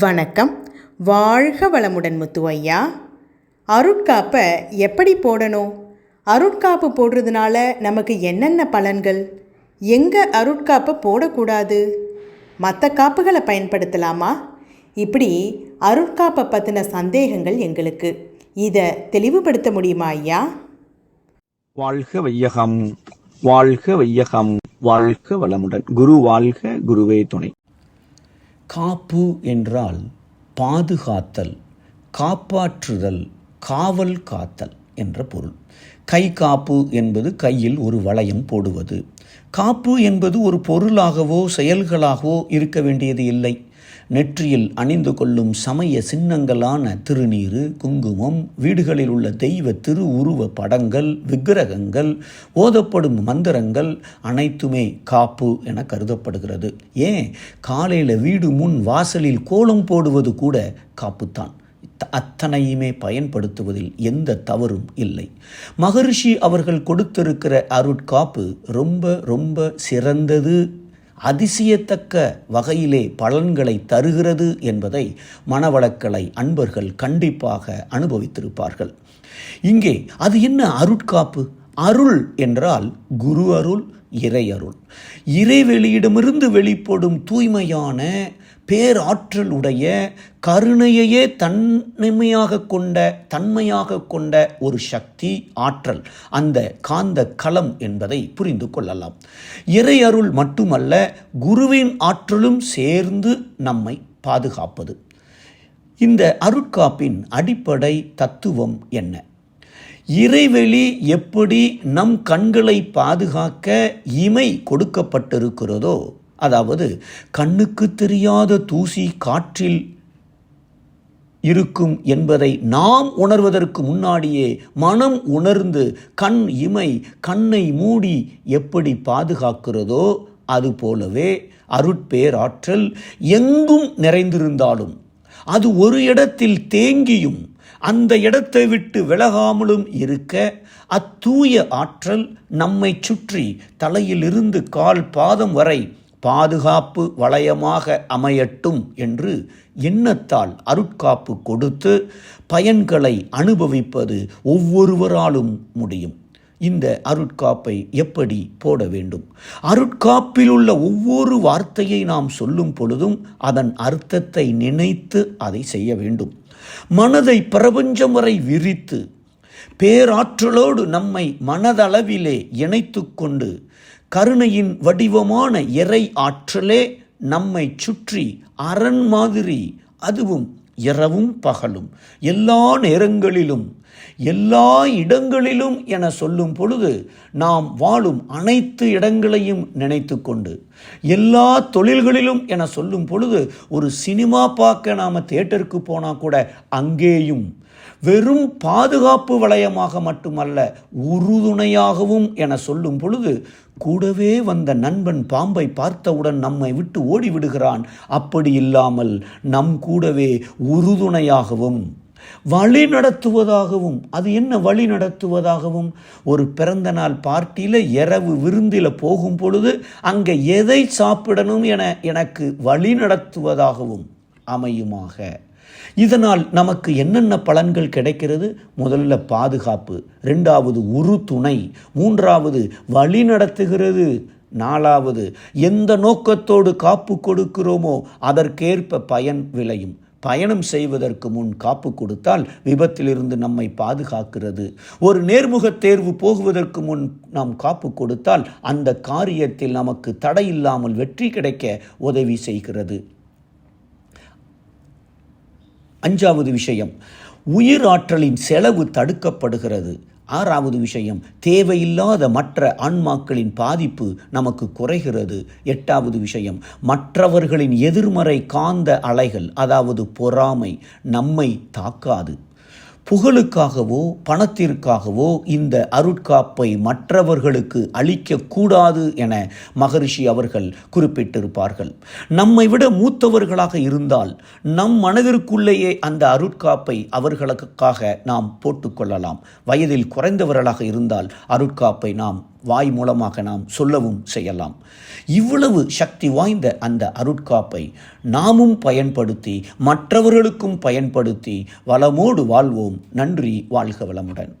வணக்கம். வாழ்க வளமுடன் முத்து ஐயா அருட்காப்பை எப்படி போடணும்? அருட்காப்பு போடுறதுனால நமக்கு என்னென்ன பலன்கள்? எங்கே அருட்காப்பை போடக்கூடாது? மற்ற காப்புகளை பயன்படுத்தலாமா? இப்படி அருட்காப்பை பற்றின சந்தேகங்கள் எங்களுக்கு. இதை தெளிவுபடுத்த முடியுமா ஐயா? வாழ்க வையகம். வாழ்க வையகம். வாழ்க வளமுடன். குரு வாழ்க குருவே துணை. காப்பு என்றால் பாதுகாத்தல் காப்பாற்றுதல் காவல் காத்தல் என்ற பொருள். கை காப்பு என்பது கையில் ஒரு வளையம் போடுவது. காப்பு என்பது ஒரு பொருளாகவோ செயல்களாகவோ இருக்க வேண்டியது இல்லை. நெற்றியில் அணிந்து கொள்ளும் சமய சின்னங்களான திருநீறு குங்குமம் வீடுகளில் உள்ள தெய்வ திரு உருவ படங்கள் விக்கிரகங்கள் ஓதப்படும் மந்திரங்கள் அனைத்துமே காப்பு என கருதப்படுகிறது. ஏன்? காலையில் வீடு முன் வாசலில் கோலம் போடுவது கூட காப்புத்தான். அத்தனையுமே பயன்படுத்துவதில் எந்த தவறும் இல்லை. மகரிஷி அவர்கள் கொடுத்திருக்கிற அருட்காப்பு ரொம்ப ரொம்ப சிறந்தது அதிசயத்தக்க வகையிலே பலன்களை தருகிறது என்பதை மனவளக்கலை அன்பர்கள் கண்டிப்பாக அனுபவித்திருப்பார்கள். இங்கே அது என்ன அருட்காப்பு? அருள் என்றால் குரு அருள் இறை அருள். இறைவெளியிடமிருந்து வெளிப்படும் தூய்மையான பேராற்றல் உடைய கருணையையே தன்மையாக கொண்ட தன்மையாக கொண்ட ஒரு சக்தி ஆற்றல். அந்த காந்த களம் என்பதை புரிந்து கொள்ளலாம். இறை அருள் மட்டுமல்ல குருவின் ஆற்றலும் சேர்ந்து நம்மை பாதுகாப்பது. இந்த அருட்காப்பின் அடிப்படை தத்துவம் என்ன? இறைவெளி எப்படி நம் கண்களை பாதுகாக்க இமை கொடுக்கப்பட்டிருக்கிறதோ அதாவது கண்ணுக்கு தெரியாத தூசி காற்றில் இருக்கும் என்பதை நாம் உணர்வதற்கு முன்னாடியே மனம் உணர்ந்து கண் இமை கண்ணை மூடி எப்படி பாதுகாக்கிறதோ அதுபோலவே அருட்பேராற்றல் எங்கும் நிறைந்திருந்தாலும் அது ஒரு இடத்தில் தேங்கியும் அந்த இடத்தை விட்டு விலகாமலும் இருக்க அத்தூய ஆற்றல் நம்மை சுற்றி தலையிலிருந்து கால் பாதம் வரை பாதுகாப்பு வளையமாக அமையட்டும் என்று எண்ணத்தால் அருட்காப்பு கொடுத்து பயன்களை அனுபவிப்பது ஒவ்வொருவராலும் முடியும். இந்த அருட்காப்பை எப்படி போட வேண்டும்? அருட்காப்பில் உள்ள ஒவ்வொரு வார்த்தையை நாம் சொல்லும் பொழுதும் அதன் அர்த்தத்தை நினைத்து அதை செய்ய வேண்டும். மனதை பிரபஞ்சம் வரை விரித்து பேராற்றலோடு நம்மை மனதளவிலே இணைத்து கொண்டு கருணையின் வடிவமான இறை ஆற்றலே நம்மை சுற்றி அரண் மாதிரி அதுவும் இரவும் பகலும். எல்லா நேரங்களிலும் எல்லா இடங்களிலும் என சொல்லும் பொழுது நாம் வாழும் அனைத்து இடங்களையும் நினைத்து கொண்டு எல்லா தொழில்களிலும் என சொல்லும் பொழுது ஒரு சினிமா பார்க்க நாம் தேட்டருக்கு போனால் கூட அங்கேயும் வெறும் பாதுகாப்பு வளையமாக மட்டுமல்ல உறுதுணையாகவும் என சொல்லும் பொழுது கூடவே வந்த நண்பன் பாம்பை பார்த்தவுடன் நம்மை விட்டு ஓடிவிடுகிறான். அப்படி இல்லாமல் நம் கூடவே உறுதுணையாகவும் வழி நடத்துவதாகவும் அது என்ன வழி நடத்துவதாகவும் ஒரு பிறந்த நாள் பார்ட்டியில் இரவு விருந்தில் போகும் பொழுது அங்கே எதை சாப்பிடணும் என எனக்கு வழி நடத்துவதாகவும் அமையுமாக. இதனால் நமக்கு என்னென்ன பலன்கள் கிடைக்கிறது? முதல்ல பாதுகாப்பு ரெண்டாவது உரு துணை மூன்றாவது வழி நடத்துகிறது நாலாவது எந்த நோக்கத்தோடு காப்பு கொடுக்கிறோமோ அதற்கேற்ப பயன் விளையும். பயணம் செய்வதற்கு முன் காப்பு கொடுத்தால் விபத்திலிருந்து நம்மை பாதுகாக்கிறது. ஒரு நேர்முக தேர்வு போகுவதற்கு முன் நாம் காப்பு கொடுத்தால் அந்த காரியத்தில் நமக்கு தடையில்லாமல் வெற்றி கிடைக்க உதவி செய்கிறது. அஞ்சாவது விஷயம் உயிர் ஆற்றலின் செலவு தடுக்கப்படுகிறது. ஆறாவது விஷயம் தேவையில்லாத மற்ற ஆன்மாக்களின் பாதிப்பு நமக்கு குறைகிறது. எட்டாவது விஷயம் மற்றவர்களின் எதிர்மறை காந்த அலைகள் அதாவது பொறாமை நம்மை தாக்காது. புகழுக்காகவோ பணத்திற்காகவோ இந்த அருட்காப்பை மற்றவர்களுக்கு அளிக்கக்கூடாது என மகரிஷி அவர்கள் குறிப்பிட்டிருப்பார்கள். நம்மை விட மூத்தவர்களாக இருந்தால் நம் மனதிற்குள்ளேயே அந்த அருட்காப்பை அவர்களுக்காக நாம் போட்டுக்கொள்ளலாம் வயதில் குறைந்தவர்களாக இருந்தால் அருட்காப்பை நாம் வாய் மூலமாக நாம் சொல்லவும் செய்யலாம். இவ்வளவு சக்தி வாய்ந்த அந்த அருட்காப்பை நாமும் பயன்படுத்தி மற்றவர்களுக்கும் பயன்படுத்தி வளமோடு வாழ்வோம். நன்றி வாழ்க வளமுடன்.